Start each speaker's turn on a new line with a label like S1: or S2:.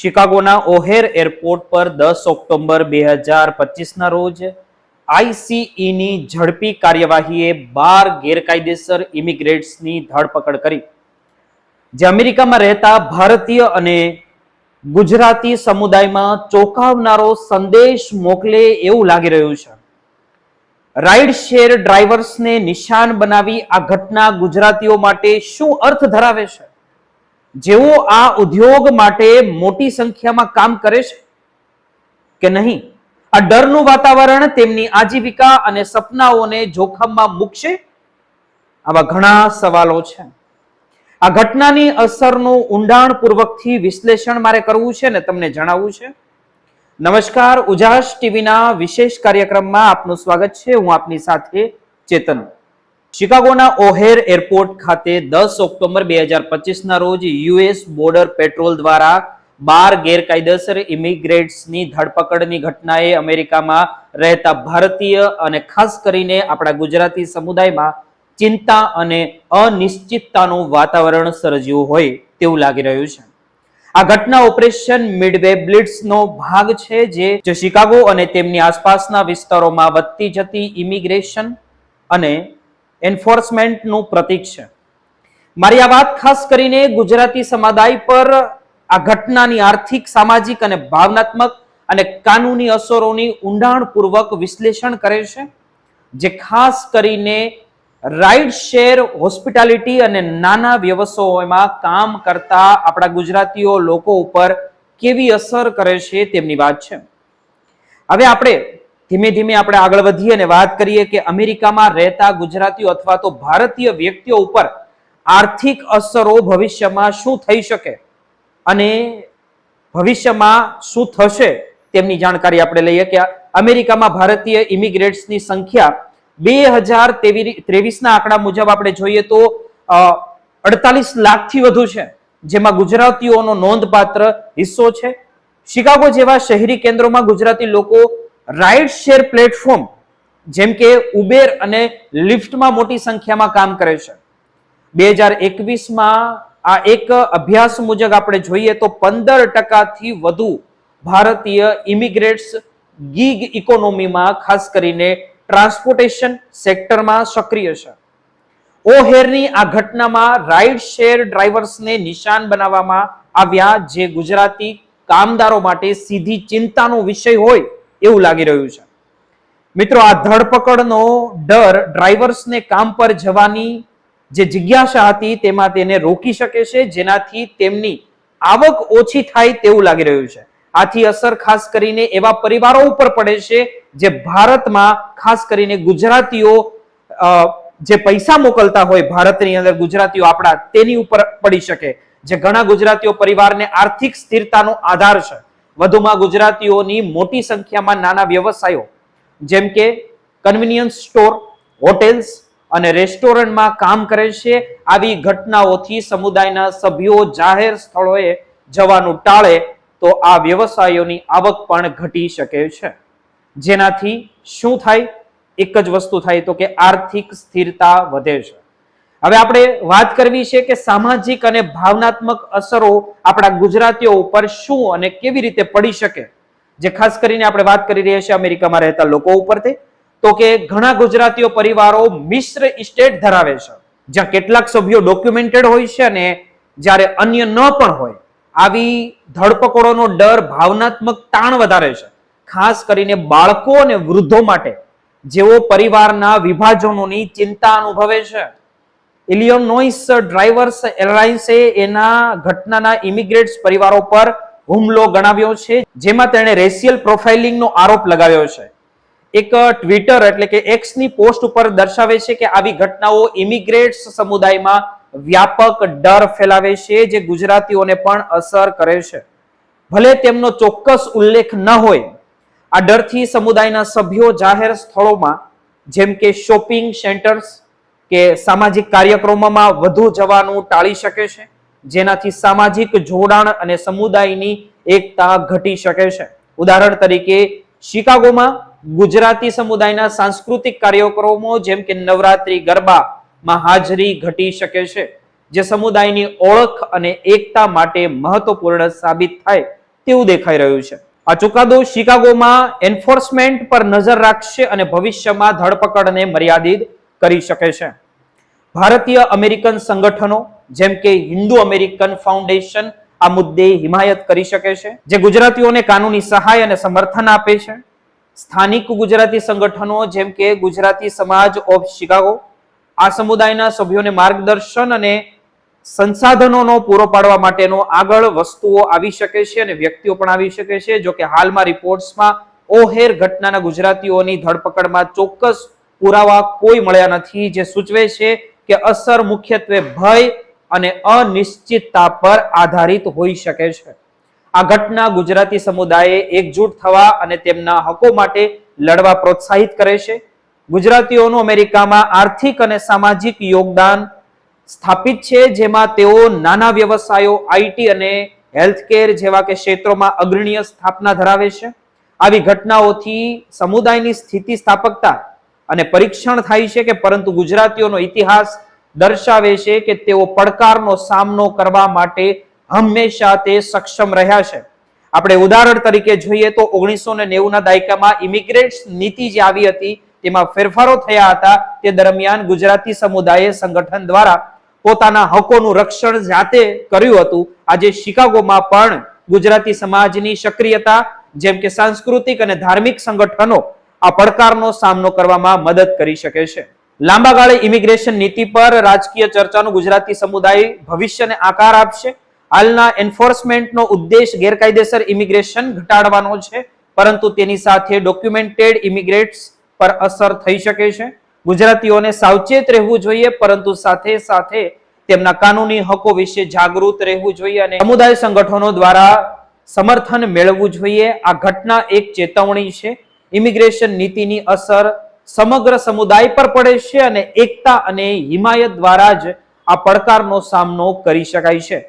S1: શિકાગોના ઓહેર airport પર દસ October બે હજાર પચીસના રોજ આઈસીઈની ઝડપી કાર્યવાહીએ બાર ગેરકાયદેસર ઇમિગ્રેટ્સની ધરપકડ કરી. જે અમેરિકામાં રહેતા ભારતીય અને ગુજરાતી સમુદાયમાં ચોંકાવનારો સંદેશ મોકલે એવું લાગી રહ્યું છે. રાઇડ શેર ડ્રાઈવર્સને નિશાન બનાવી આ ઘટના ગુજરાતીઓ માટે શું અર્થ ધરાવે છે? જેઓ આ ઉદ્યોગ માટે મોટી સંખ્યામાં કામ કરે છે કે નહીં? આ ડરનું વાતાવરણ તેમની આજીવિકા અને સપનાઓને જોખમમાં મૂકશે? આવા ઘણા સવાલો છે. આ ઘટનાની અસરનું ઊંડાણપૂર્વકથી વિશ્લેષણ મારે કરવું છે ને તમને જણાવવું છે. નમસ્કાર, ઉજાસ ટીવીના વિશેષ કાર્યક્રમમાં આપનું સ્વાગત છે. હું આપની સાથે ચેતન. શિકાગોના ઓહેર એરપોર્ટ ખાતે દસ ઓક્ટોબર બે હજાર પચીસના રોજ યુએસ બોર્ડર પેટ્રોલ દ્વારા બાર ગેરકાયદેસર ઇમિગ્રેટ્સની ધરપકડની ઘટનાએ અમેરિકામાં રહેતા ભારતીય અને ખાસ કરીને આપણા ગુજરાતી સમુદાયમાં ચિંતા અને અનિશ્ચિતતાનું વાતાવરણ સર્જ્યું હોય તેવું લાગી રહ્યું છે. આ ઘટના ઓપરેશન મિડવે બ્લિટ્સનો ભાગ છે જે જે શિકાગો અને તેમની આસપાસના વિસ્તારોમાં વધતી જતી ઇમિગ્રેશન અને એન્ફોર્સમેન્ટનું પ્રતીક છે. મારી આ વાત ખાસ કરીને ગુજરાતી સમુદાય પર આ ઘટનાની આર્થિક, સામાજિક અને ભાવનાત્મક અને કાનૂની અસરોની ઊંડાણપૂર્વક વિશ્લેષણ કરે છે, જે ખાસ કરીને રાઇડ શેર, હોસ્પિટાલિટી અને નાના વ્યવસાયોમાં કામ કરતા આપણા ગુજરાતીઓ લોકો ઉપર કેવી અસર કરે છે તેમની વાત છે. હવે આપણે ધીમે ધીમે આપણે આગળ વધીએ અને વાત કરીએ કે અમેરિકામાં રહેતા ગુજરાતીઓ અથવા તો ભારતીય વ્યક્તિઓ ઉપર આર્થિક અસરો ભવિષ્યમાં શું થઈ શકે અને ભવિષ્યમાં શું થશે તેમની જાણકારી આપણે લઈએ કે અમેરિકામાં ભારતીય ઇમિગ્રેટ્સની સંખ્યા બે હજાર ત્રેવીસના આંકડા મુજબ આપણે જોઈએ તો અડતાલીસ લાખથી વધુ છે, જેમાં ગુજરાતીઓનો નોંધપાત્ર હિસ્સો છે. શિકાગો જેવા શહેરી કેન્દ્રોમાં ગુજરાતી લોકો રાઇડ શેર પ્લેટફોર્મ, જેમ કે ઉબેર અને લિફ્ટમાં મોટી સંખ્યામાં કામ કરે છે. બે હજાર એકવીસમાં આ એક અભ્યાસ મુજબ આપણે જોઈએ તો પંદર ટકાથી વધુ ભારતીય ઇમિગ્રેટ્સ ગીગ ઇકોનોમીમાં, ખાસ કરીને ટ્રાન્સપોર્ટેશન સેક્ટરમાં સક્રિય છે. ઓહેરની આ ઘટનામાં રાઇડ શેર ડ્રાઈવર્સને નિશાન બનાવવામાં આવ્યા, જે ગુજરાતી કામદારો માટે સીધી ચિંતાનો વિષય હોય એવું લાગી રહ્યું છે. મિત્રો, આ ધરપકડનો ડર ડ્રાઈવર્સને કામ પર જવાની જે જિજ્ઞાસા હતી તેમાં તેને રોકી શકે છે, જેનાથી તેમની આવક ઓછી થાય તેવું લાગી રહ્યું છે. આથી અસર ખાસ કરીને એવા પરિવારો ઉપર પડે છે, જે ભારતમાં ખાસ કરીને ગુજરાતીઓ જે પૈસા મોકલતા હોય ભારતની અંદર ગુજરાતીઓ આપણા તેની ઉપર પડી શકે, જે ઘણા ગુજરાતીઓ પરિવારને આર્થિક સ્થિરતાનો આધાર છે. વધુમાં ગુજરાતીઓની મોટી સંખ્યામાં નાના વ્યવસાયો, જેમ કે કન્વિનિયન્સ સ્ટોર હોટેલ્સ અને રેસ્ટોરન્ટમાં કામ કરે છે. આવી ઘટનાઓથી સમુદાયના સભ્યો જાહેર સ્થળોએ જવાનું ટાળે તો આ વ્યવસાયોની આવક પણ ઘટી શકે છે. જેનાથી શું થાય? એક જ વસ્તુ થાય તો કે આર્થિક સ્થિરતા વધે છે. હવે આપણે વાત કરવી છે કે સામાજિક અને ભાવનાત્મક અસરો આપણા ગુજરાતીઓ ઉપર શું અને કેવી રીતે પડી શકે? જે ખાસ કરીને આપણે વાત કરી રહ્યા છીએ અમેરિકામાં રહેતા લોકો ઉપરથી, તો કે ઘણા ગુજરાતીઓ પરિવારો મિશ્ર ઇસ્ટેટ ધરાવે છે. જ્યાં કેટલાક સભ્યો ડોક્યુમેન્ટેડ હોય છે અને જ્યારે અન્ય ન પણ હોય, આવી ધરપકડોનો ડર ભાવનાત્મક તાણ વધારે છે. ખાસ કરીને બાળકો અને વૃદ્ધો માટે જેઓ પરિવારના વિભાજનોની ચિંતા અનુભવે છે. ઇલિયોનોઇસ ડ્રાઈવર્સ એરલાઇન્સે એના ઘટનાના ઇમિગ્રેટ્સ પરિવારો પર હુમલો ગણાવ્યો છે, જેમાં તેણે રેશિયલ પ્રોફાઇલિંગનો આરોપ લગાવ્યો છે. એક ટ્વિટર એટલે કે એક્સની પોસ્ટ ઉપર દર્શાવે છે કે આવી ઘટનાઓ ઇમિગ્રેટ્સ સમુદાયમાં વ્યાપક ડર ફેલાવે છે, જે ગુજરાતીઓને પણ અસર કરે છે. ભલે તેમનો ચોક્કસ ઉલ્લેખ ન હોય, આ ડરથી સમુદાયના સભ્યો જાહેર સ્થળોમાં, જેમ કે શોપિંગ સેન્ટર્સ કે સામાજિક કાર્યક્રમોમાં વધુ જવાનું ટાળી શકે છે? જેનાથી સામાજિક જોડાણ અને સમુદાયની એકતા ઘટી શકે છે. ઉદાહરણ તરીકે, શિકાગોમાં ગુજરાતી સમુદાયના સાંસ્કૃતિક કાર્યક્રમો જેમ કે નવરાત્રી, ગરબામાં હાજરી ઘટી શકે છે, જે સમુદાયની ઓળખ અને એકતા માટે મહત્વપૂર્ણ સાબિત થાય તેવું દેખાઈ રહ્યું છે. આ ચુકાદો શિકાગોમાં એન્ફોર્સમેન્ટ પર નજર રાખશે અને ભવિષ્યમાં ધરપકડને મર્યાદિત કરી શકે છે. ભારતીય અમેરિકન સંગઠનો, જેમ કે હિન્દુ અમેરિકન ફાઉન્ડેશન, આ મુદ્દે હિમાયત કરી શકે છે, જે ગુજરાતીઓને કાનૂની સહાય અને સમર્થન આપે છે. સ્થાનિક ગુજરાતી સંગઠનો, જેમ કે ગુજરાતી સમાજ ઓફ શિકાગો, આ સમુદાયના સભ્યોને માર્ગદર્શન અને સંસાધનોનો પૂરો પાડવા માટેનો આગળ વસ્તુઓ આવી શકે છે અને વ્યક્તિઓ પણ આવી શકે છે. જો કે હાલમાં રિપોર્ટ્સમાં ઓહેર ઘટનાના ગુજરાતીઓની ધરપકડમાં ચોક્કસ પુરાવા કોઈ મળ્યા નથી, જે સૂચવે છે કે અસર મુખ્યત્વે ભય અને અનિશ્ચિતતા પર આધારિત હોઈ શકે છે. આ ઘટના ગુજરાતી સમુદાયે એકજૂટ થવા અને તેમના હકો માટે લડવા પ્રોત્સાહિત કરે છે. ગુજરાતીઓનું અમેરિકામાં આર્થિક અને સામાજિક યોગદાન સ્થાપિત છે, જેમાં તેઓ નાના વ્યવસાયો આઈટી અને હેલ્થકેર જેવા કે ક્ષેત્રોમાં અગ્રણીય સ્થાપના ધરાવે છે. આવી ઘટનાઓથી સમુદાયની સ્થિતિ સ્થાપકતા અને પરીક્ષણ થાય છે કે પરંતુ ગુજરાતીઓનો ઇતિહાસ દર્શાવે છે કે તેઓ પડકારનો સામનો કરવા માટે હંમેશા તે સક્ષમ રહ્યા છે. આપણે ઉદાહરણ તરીકે જોઈએ તો ઓગણીસો ને નેવુંના દાયકામાં ઇમિગ્રેટ્સ નીતિ જે આવી હતી, તેમાં ફેરફારો થયા હતા, તે દરમિયાન ગુજરાતી સમુદાયે સંગઠન દ્વારા પોતાના હકોનું રક્ષણ જાતે કર્યું હતું. આજે શિકાગોમાં પણ ગુજરાતી સમાજની સક્રિયતા, જેમ કે સાંસ્કૃતિક અને ધાર્મિક સંગઠનો આ પડકારનો સામનો કરવામાં મદદ કરી શકે છે. લાંબા ગાળે ઇમિગ્રેશન નીતિ પર રાજકીય ચર્ચાનો ગુજરાતી સમુદાય ભવિષ્યને આકાર આપશે. હાલના એન્ફોર્સમેન્ટનો ઉદ્દેશ ગેરકાયદેસર ઇમિગ્રેશન ઘટાડવાનો છે, પરંતુ તેની સાથે ડોક્યુમેન્ટેડ ઇમિગ્રેટ્સ પર અસર થઈ શકે છે. ગુજરાતીઓને સાવચેત રહેવું જોઈએ, પરંતુ સાથે સાથે તેમના કાનૂની હકો વિશે જાગૃત રહેવું જોઈએ અને સમુદાય સંગઠનો દ્વારા સમર્થન મેળવવું જોઈએ. આ ઘટના એક ચેતવણી છે. ઇમિગ્રેશન નીતિની અસર સમગ્ર સમુદાય પર પડે છે અને એકતા અને હિમાયત દ્વારા જ આ પડકારનો સામનો કરી શકાય છે.